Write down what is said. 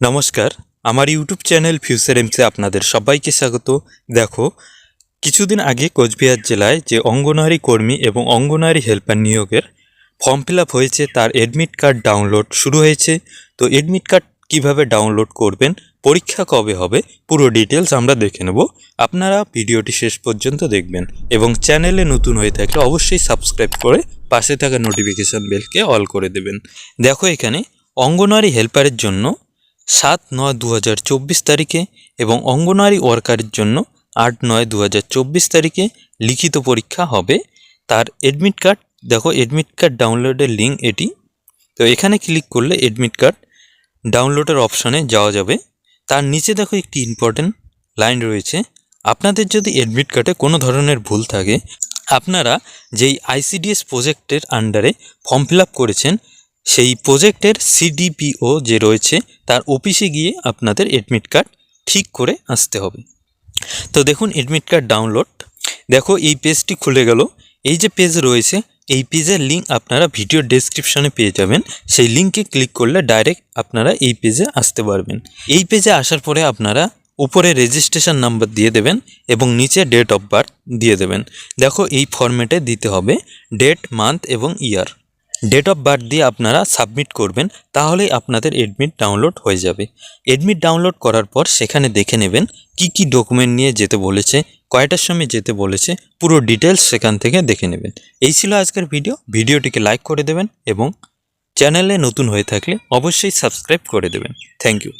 নমস্কার, আমার YouTube channel future এমসে আপনাদের সবাইকে স্বাগত। দেখো, কিছুদিন আগে কোচবিহার জেলায় যে অঙ্গনওয়াড়ি কর্মী এবং অঙ্গনওয়াড়ি হেল্পার নিয়োগের ফর্ম ফিল হয়েছে, তার এডমিট কার্ড ডাউনলোড শুরু হয়েছে। তো এডমিট কার্ড কীভাবে ডাউনলোড করবেন, পরীক্ষা কবে হবে, পুরো ডিটেলস আমরা দেখে নেব। আপনারা ভিডিওটি শেষ পর্যন্ত দেখবেন এবং চ্যানেলে নতুন হয়ে থাকলে অবশ্যই সাবস্ক্রাইব করে পাশে থাকা নোটিফিকেশন বেলকে অল করে দেবেন। দেখো এখানে, অঙ্গনওয়াড়ি হেল্পারের জন্য সাত নয় দু তারিখে এবং অঙ্গনওয়াড়ি ওয়ার্কারের জন্য আট নয় দু তারিখে লিখিত পরীক্ষা হবে। তার এডমিট কার্ড দেখো এডমিট কার্ড ডাউনলোডের লিঙ্ক এটি। তো এখানে ক্লিক করলে এডমিট কার্ড ডাউনলোডের অপশনে যাওয়া যাবে। তার নিচে দেখো একটি ইম্পর্টেন্ট লাইন রয়েছে। আপনাদের যদি এডমিট কার্ডে কোনো ধরনের ভুল থাকে, আপনারা যেই আইসিডিএস প্রজেক্টের আন্ডারে ফর্ম ফিল করেছেন সেই প্রজেক্টের সিডিপিও যে রয়েছে, তার অফিসে গিয়ে আপনাদের এডমিট কার্ড ঠিক করে আসতে হবে। তো দেখুন এডমিট কার্ড ডাউনলোড দেখো এই পেজটি খুলে গেল। এই যে পেজ রয়েছে, এই পেজের লিঙ্ক আপনারা ভিডিও ডেসক্রিপশনে পেয়ে যাবেন। সেই লিঙ্কে ক্লিক করলে ডাইরেক্ট আপনারা এই পেজে আসতে পারবেন। এই পেজে আসার পরে আপনারা উপরে রেজিস্ট্রেশন নাম্বার দিয়ে দেবেন এবং নিচে ডেট অফ বার্থ দিয়ে দেবেন। দেখো এই ফরম্যাটে দিতে হবে ডেট মান্থ এবং ইয়ার ডেট অফ বার্থ দিয়ে আপনারা সাবমিট করবেন, তাহলেই আপনাদের এডমিট ডাউনলোড হয়ে যাবে। এডমিট ডাউনলোড করার পর সেখানে দেখে নেবেন কি কি ডকুমেন্ট নিয়ে যেতে বলেছে, কয়টার সময় যেতে বলেছে, পুরো ডিটেলস সেখান থেকে দেখে নেবেন। এই ছিল আজকের ভিডিও ভিডিওটিকে লাইক করে দেবেন এবং চ্যানেলে নতুন হয়ে থাকলে অবশ্যই সাবস্ক্রাইব করে দেবেন। Thank you